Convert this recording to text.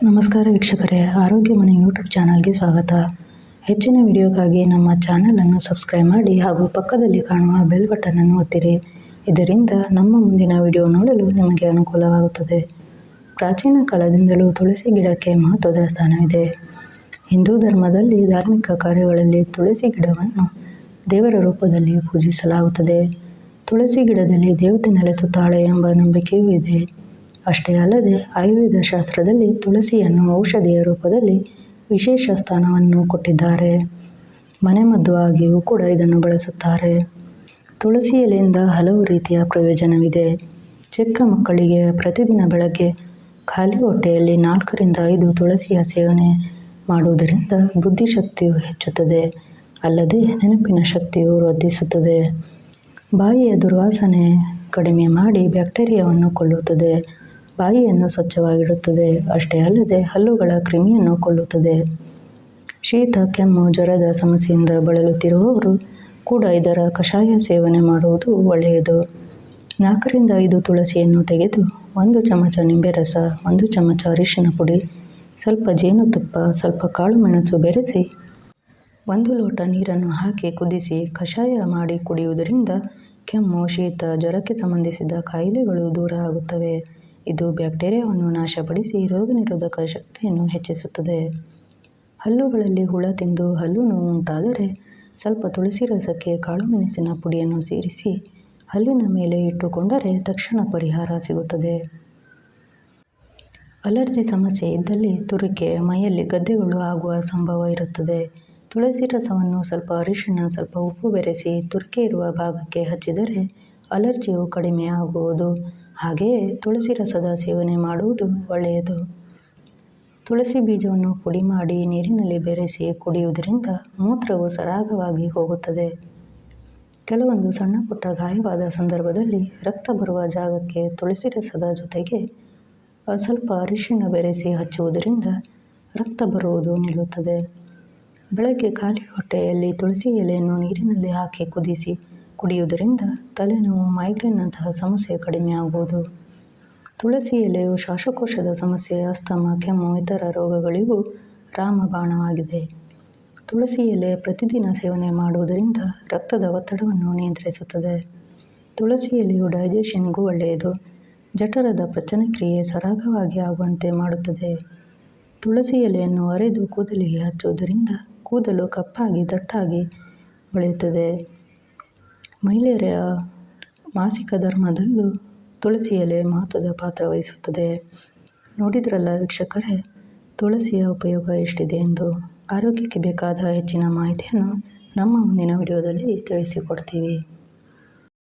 ನಮಸ್ಕಾರ ವೀಕ್ಷಕರೇ, ಆರೋಗ್ಯ ಮನೆ ಯೂಟ್ಯೂಬ್ ಚಾನಲ್ಗೆ ಸ್ವಾಗತ. ಹೆಚ್ಚಿನ ವಿಡಿಯೋಗಾಗಿ ನಮ್ಮ ಚಾನಲನ್ನು ಸಬ್ಸ್ಕ್ರೈಬ್ ಮಾಡಿ ಹಾಗೂ ಪಕ್ಕದಲ್ಲಿ ಕಾಣುವ ಬೆಲ್ ಬಟನನ್ನು ಒತ್ತಿರಿ. ಇದರಿಂದ ನಮ್ಮ ಮುಂದಿನ ವಿಡಿಯೋ ನೋಡಲು ನಿಮಗೆ ಅನುಕೂಲವಾಗುತ್ತದೆ. ಪ್ರಾಚೀನ ಕಾಲದಿಂದಲೂ ತುಳಸಿ ಗಿಡಕ್ಕೆ ಮಹತ್ವದ ಸ್ಥಾನವಿದೆ. ಹಿಂದೂ ಧರ್ಮದಲ್ಲಿ ಧಾರ್ಮಿಕ ಕಾರ್ಯಗಳಲ್ಲಿ ತುಳಸಿ ಗಿಡವನ್ನು ದೇವರ ರೂಪದಲ್ಲಿ ಪೂಜಿಸಲಾಗುತ್ತದೆ. ತುಳಸಿ ಗಿಡದಲ್ಲಿ ದೇವತೆ ನೆಲೆಸುತ್ತಾಳೆ ಎಂಬ ನಂಬಿಕೆಯೂ ಇದೆ. ಅಷ್ಟೇ ಅಲ್ಲದೆ ಆಯುರ್ವೇದ ಶಾಸ್ತ್ರದಲ್ಲಿ ತುಳಸಿಯನ್ನು ಔಷಧಿಯ ರೂಪದಲ್ಲಿ ವಿಶೇಷ ಸ್ಥಾನವನ್ನು ಕೊಟ್ಟಿದ್ದಾರೆ. ಮನೆಮದ್ದು ಆಗಿಯೂ ಕೂಡ ಇದನ್ನು ಬಳಸುತ್ತಾರೆ. ತುಳಸಿ ಹಲವು ರೀತಿಯ ಪ್ರಯೋಜನವಿದೆ. ಚಿಕ್ಕ ಮಕ್ಕಳಿಗೆ ಪ್ರತಿದಿನ ಬೆಳಗ್ಗೆ ಖಾಲಿ ಹೊಟ್ಟೆಯಲ್ಲಿ ನಾಲ್ಕರಿಂದ ಐದು ತುಳಸಿಯ ಸೇವನೆ ಮಾಡುವುದರಿಂದ ಬುದ್ಧಿಶಕ್ತಿಯು ಹೆಚ್ಚುತ್ತದೆ. ಅಲ್ಲದೆ ನೆನಪಿನ ಶಕ್ತಿಯು ವೃದ್ಧಿಸುತ್ತದೆ. ಬಾಯಿಯ ದುರ್ವಾಸನೆ ಕಡಿಮೆ ಮಾಡಿ ಬ್ಯಾಕ್ಟೀರಿಯಾವನ್ನು ಕೊಲ್ಲುತ್ತದೆ. ಬಾಯಿಯನ್ನು ಸ್ವಚ್ಛವಾಗಿಡುತ್ತದೆ. ಅಷ್ಟೇ ಅಲ್ಲದೆ ಹಲ್ಲುಗಳ ಕ್ರಿಮಿಯನ್ನು ಕೊಲ್ಲುತ್ತದೆ. ಶೀತ, ಕೆಮ್ಮು, ಜ್ವರದ ಸಮಸ್ಯೆಯಿಂದ ಬಳಲುತ್ತಿರುವವರು ಕೂಡ ಇದರ ಕಷಾಯ ಸೇವನೆ ಮಾಡುವುದು ಒಳ್ಳೆಯದು. ನಾಲ್ಕರಿಂದ ಐದು ತುಳಸಿಯನ್ನು ತೆಗೆದು ಒಂದು ಚಮಚ ನಿಂಬೆ ರಸ ಒಂದು ಚಮಚ ಅರಿಶಿನ ಪುಡಿ, ಸ್ವಲ್ಪ ಜೇನುತುಪ್ಪ, ಸ್ವಲ್ಪ ಕಾಳು ಮೆಣಸು ಬೆರೆಸಿ ಒಂದು ಲೋಟ ನೀರನ್ನು ಹಾಕಿ ಕುದಿಸಿ ಕಷಾಯ ಮಾಡಿ ಕುಡಿಯುವುದರಿಂದ ಕೆಮ್ಮು, ಶೀತ, ಜ್ವರಕ್ಕೆ ಸಂಬಂಧಿಸಿದ ಕಾಯಿಲೆಗಳು ದೂರ ಆಗುತ್ತವೆ. ಇದು ಬ್ಯಾಕ್ಟೀರಿಯಾವನ್ನು ನಾಶಪಡಿಸಿ ರೋಗ ನಿರೋಧಕ ಶಕ್ತಿಯನ್ನು ಹೆಚ್ಚಿಸುತ್ತದೆ. ಹಲ್ಲುಗಳಲ್ಲಿ ಹುಳ ತಿಂದು ಹಲ್ಲು ನೋವು ಉಂಟಾದರೆ ಸ್ವಲ್ಪ ತುಳಸಿ ರಸಕ್ಕೆ ಕಾಳುಮೆಣಸಿನ ಪುಡಿಯನ್ನು ಸೇರಿಸಿ ಹಲ್ಲಿನ ಮೇಲೆ ಇಟ್ಟುಕೊಂಡರೆ ತಕ್ಷಣ ಪರಿಹಾರ ಸಿಗುತ್ತದೆ. ಅಲರ್ಜಿ ಸಮಸ್ಯೆ ಇದ್ದಲ್ಲಿ ತುರಿಕೆ, ಮೈಯಲ್ಲಿ ಗದ್ದೆಗಳು ಆಗುವ ಸಂಭವ ಇರುತ್ತದೆ. ತುಳಸಿ ರಸವನ್ನು ಸ್ವಲ್ಪ ಅರಿಶಿಣ, ಸ್ವಲ್ಪ ಉಪ್ಪು ಬೆರೆಸಿ ತುರಿಕೆ ಇರುವ ಭಾಗಕ್ಕೆ ಹಚ್ಚಿದರೆ ಅಲರ್ಜಿಯು ಕಡಿಮೆ ಆಗುವುದು. ಹಾಗೆಯೇ ತುಳಸಿ ರಸದ ಸೇವನೆ ಮಾಡುವುದು ಒಳ್ಳೆಯದು. ತುಳಸಿ ಬೀಜವನ್ನು ಪುಡಿ ಮಾಡಿ ನೀರಿನಲ್ಲಿ ಬೆರೆಸಿ ಕುಡಿಯುವುದರಿಂದ ಮೂತ್ರವು ಸರಾಗವಾಗಿ ಹೋಗುತ್ತದೆ. ಕೆಲವೊಂದು ಸಣ್ಣ ಪುಟ್ಟ ಗಾಯವಾದ ಸಂದರ್ಭದಲ್ಲಿ ರಕ್ತ ಬರುವ ಜಾಗಕ್ಕೆ ತುಳಸಿ ರಸದ ಜೊತೆಗೆ ಸ್ವಲ್ಪ ಅರಿಶಿನ ಬೆರೆಸಿ ಹಚ್ಚುವುದರಿಂದ ರಕ್ತ ಬರುವುದು ನಿಲ್ಲುತ್ತದೆ. ಬೆಳಗ್ಗೆ ಖಾಲಿ ಹೊಟ್ಟೆಯಲ್ಲಿ ತುಳಸಿ ಎಲೆಯನ್ನು ನೀರಿನಲ್ಲಿ ಹಾಕಿ ಕುದಿಸಿ ಕುಡಿಯುವುದರಿಂದ ತಲೆನೋವು ಮೈಗ್ರೇನ್ನಂತಹ ಸಮಸ್ಯೆ ಕಡಿಮೆ ತುಳಸಿ ಎಲೆಯು ಶ್ವಾಸಕೋಶದ ಸಮಸ್ಯೆ, ಅಸ್ತಮ, ಕೆಮ್ಮು, ಇತರ ರೋಗಗಳಿಗೂ ರಾಮಬಾಣವಾಗಿದೆ. ತುಳಸಿ ಎಲೆ ಪ್ರತಿದಿನ ಸೇವನೆ ಮಾಡುವುದರಿಂದ ರಕ್ತದ ಒತ್ತಡವನ್ನು ನಿಯಂತ್ರಿಸುತ್ತದೆ. ತುಳಸಿ ಎಲೆಯು ಡೈಜೆಷನ್ಗೂ ಒಳ್ಳೆಯದು. ಜಠರದ ಪಚನಕ್ರಿಯೆ ಸರಾಗವಾಗಿ ಆಗುವಂತೆ ಮಾಡುತ್ತದೆ. ತುಳಸಿ ಎಲೆಯನ್ನು ಅರೆದು ಕೂದಲಿಗೆ ಹಚ್ಚುವುದರಿಂದ ಕೂದಲು ಕಪ್ಪಾಗಿ ದಟ್ಟಾಗಿ ಬೆಳೆಯುತ್ತದೆ. ಮಹಿಳೆಯರ ಮಾಸಿಕ ಧರ್ಮದಲ್ಲೂ ತುಳಸಿ ಎಲೆ ಮಹತ್ವದ ಪಾತ್ರ ವಹಿಸುತ್ತದೆ. ನೋಡಿದ್ರಲ್ಲ ವೀಕ್ಷಕರೇ, ತುಳಸಿಯ ಉಪಯೋಗ ಎಷ್ಟಿದೆ ಎಂದು ಆರೋಗ್ಯಕ್ಕೆ ಬೇಕಾದ ಹೆಚ್ಚಿನ ಮಾಹಿತಿಯನ್ನು ನಮ್ಮ ಮುಂದಿನ ವಿಡಿಯೋದಲ್ಲಿ ತಿಳಿಸಿಕೊಡ್ತೀವಿ.